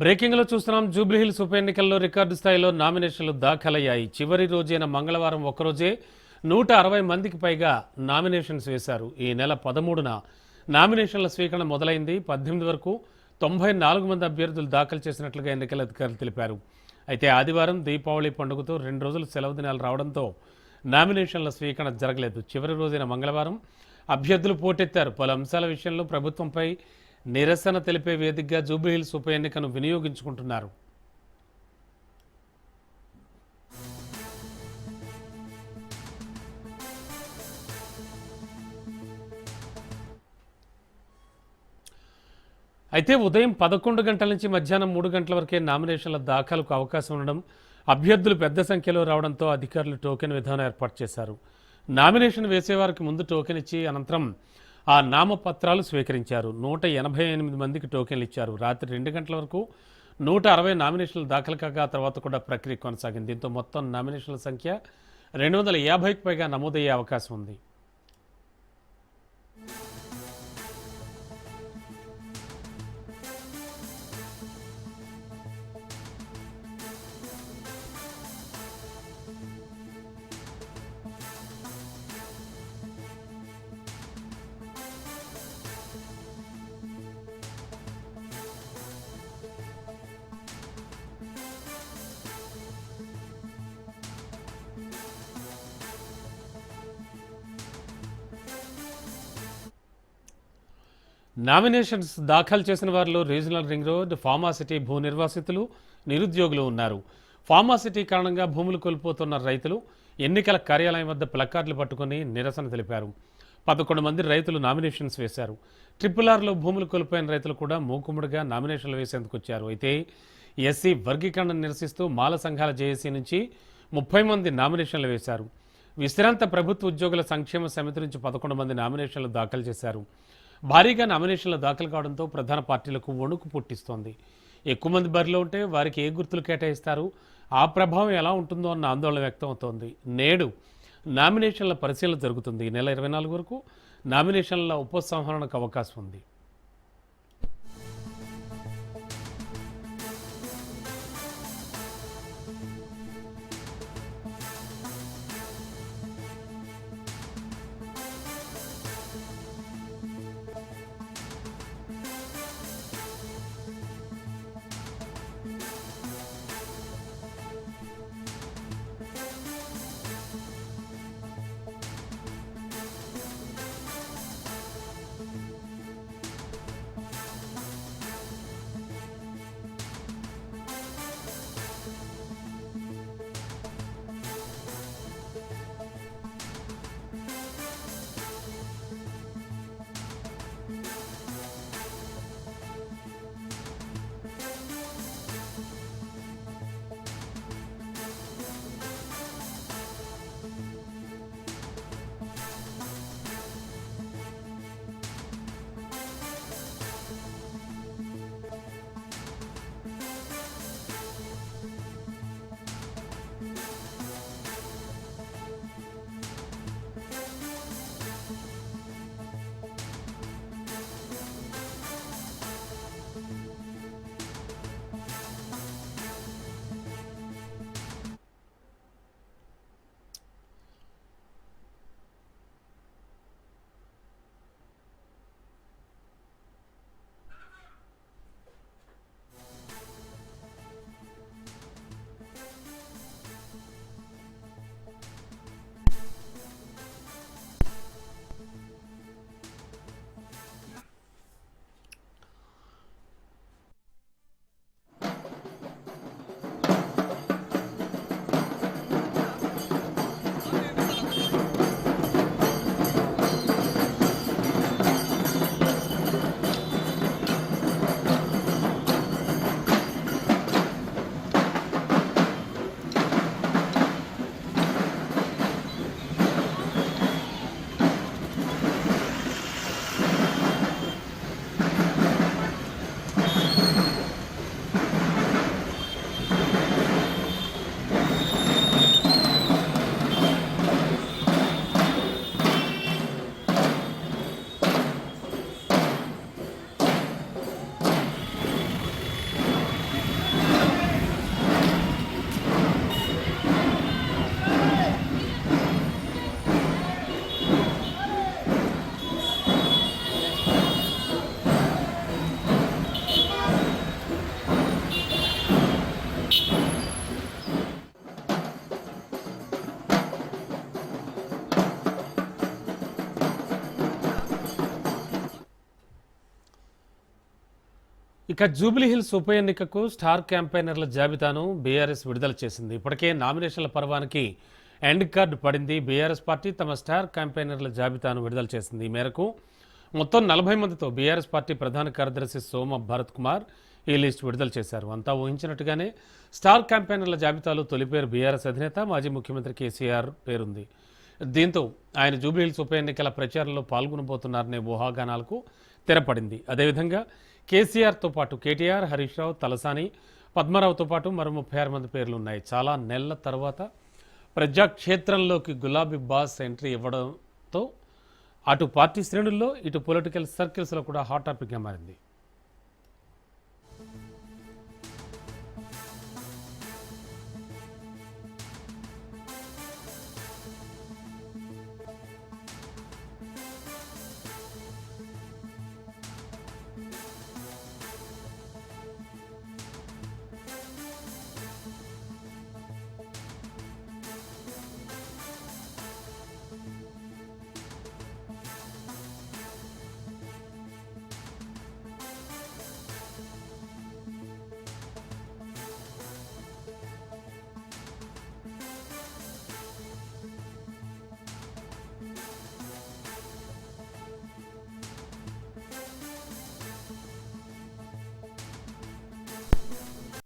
బ్రేకింగ్లో చూస్తున్నాం. జూబ్లీహిల్స్ ఉప ఎన్నికల్లో రికార్డు స్థాయిలో నామినేషన్లు దాఖలయ్యాయి. చివరి రోజైన మంగళవారం ఒక్కరోజే నూట అరవై మందికి పైగా నామినేషన్స్ వేశారు. ఈ నెల పదమూడున నామినేషన్ల స్వీకరణ మొదలైంది. పద్దెనిమిది వరకు తొంభై నాలుగు మంది అభ్యర్థులు దాఖలు చేసినట్లుగా ఎన్నికల అధికారులు తెలిపారు. అయితే ఆదివారం దీపావళి పండుగతో రెండు రోజులు సెలవు దినాలు రావడంతో నామినేషన్ల స్వీకరణ జరగలేదు. చివరి రోజైన మంగళవారం అభ్యర్థులు పోటెత్తారు. పలు అంశాల విషయంలో ప్రభుత్వంపై నిరసన తెలిపే వేదికగా జూబ్లీహిల్స్ ఉప ఎన్నికను వినియోగించుకుంటున్నారు. అయితే ఉదయం పదకొండు గంటల నుంచి మధ్యాహ్నం మూడు గంటల వరకే నామినేషన్ల దాఖలకు అవకాశం ఉండడం అభ్యర్థులు పెద్ద సంఖ్యలో రావడంతో అధికారులు టోకెన్ విధానం ఏర్పాటు చేశారు. నామినేషన్ వేసేవారికి ముందు టోకెన్ ఇచ్చి అనంతరం ఆ నామపత్రాలు స్వీకరించారు. నూట ఎనభై ఎనిమిది మందికి టోకెన్లు ఇచ్చారు. రాత్రి రెండు గంటల వరకు నూట అరవై నామినేషన్లు దాఖలు కాగా తర్వాత కూడా ప్రక్రియ కొనసాగింది. దీంతో మొత్తం నామినేషన్ల సంఖ్య రెండు వందల యాభైకి పైగా నమోదయ్యే అవకాశం ఉంది. నామినేషన్స్ దాఖలు చేసిన వారిలో రీజనల్ రింగ్ రోడ్ ఫార్మాసిటీ భూ నిర్వాసితులు నిరుద్యోగులు ఉన్నారు. ఫార్మాసిటీ కారణంగా భూములు కోల్పోతున్న రైతులు ఎన్నికల కార్యాలయం వద్ద ప్లకార్డులు పట్టుకుని నిరసన తెలిపారు. పదకొండు మంది రైతులు నామినేషన్స్ వేశారు. ట్రిపుల్ ఆర్లో భూములు కోల్పోయిన రైతులు కూడా మూకుముడిగా నామినేషన్లు వేసేందుకు వచ్చారు. అయితే ఎస్సీ వర్గీకరణను నిరసిస్తూ మాల సంఘాల జేఏసీ నుంచి ముప్పై మంది నామినేషన్లు వేశారు. విశ్రాంత ప్రభుత్వ ఉద్యోగుల సంక్షేమ సమితి నుంచి పదకొండు మంది నామినేషన్లు దాఖలు చేశారు. భారీగా నామినేషన్లు దాఖలు కావడంతో ప్రధాన పార్టీలకు వణుకు పుట్టిస్తోంది. ఎక్కువ మంది బరిలో ఉంటే వారికి ఏ గుర్తులు కేటాయిస్తారు? ఆ ప్రభావం ఎలా ఉంటుందో అన్న ఆందోళన వ్యక్తం అవుతోంది నేడు నామినేషన్ల పరిశీలన జరుగుతుంది. ఈ నెల ఇరవై నాలుగు వరకు నామినేషన్ల ఉపసంహరణకు అవకాశం ఉంది. ఇక జూబ్లీహిల్స్ ఉప ఎన్నికకు స్టార్ క్యాంపెయినర్ల జాబితాను బీఆర్ఎస్ విడుదల చేసింది. ఇప్పటికే నామినేషన్ల పర్వానికి ఎండ్ కార్డు పడింది. బీఆర్ఎస్ పార్టీ తమ స్టార్ క్యాంపెయినర్ల జాబితాను విడుదల చేసింది. ఈ మేరకు మొత్తం నలభై మందితో బీఆర్ఎస్ పార్టీ ప్రధాన కార్యదర్శి సోమ భరత్ కుమార్ ఈ లిస్ట్ విడుదల చేశారు. అంతా ఊహించినట్టుగానే స్టార్ క్యాంపెయినర్ల జాబితాలో తొలి పేరు బీఆర్ఎస్ అధినేత మాజీ ముఖ్యమంత్రి కేసీఆర్ పేరుంది. దీంతో ఆయన జూబ్లీహిల్స్ ఉప ఎన్నికల ప్రచారంలో పాల్గొనబోతున్నారనే ఊహాగానాలకు తెరపడింది. అదేవిధంగా కేసీఆర్తో పాటు కేటీఆర్ హరీష్ రావు తలసాని పద్మారావుతో పాటు మరో ముప్పై ఆరు మంది పేర్లు ఉన్నాయి చాలా నెలల తర్వాత ప్రజాక్షేత్రంలోకి గులాబీ బాస్ ఎంట్రీ ఇవ్వడంతో అటు పార్టీ శ్రేణుల్లో ఇటు పొలిటికల్ సర్కిల్స్లో కూడా హాట్ టాపిక్గా మారింది.